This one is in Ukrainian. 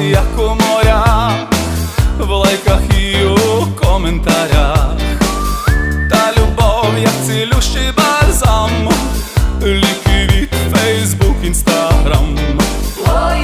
як у морях, в лайках і у коментарях, та любов, як цілющий бальзам, ліки.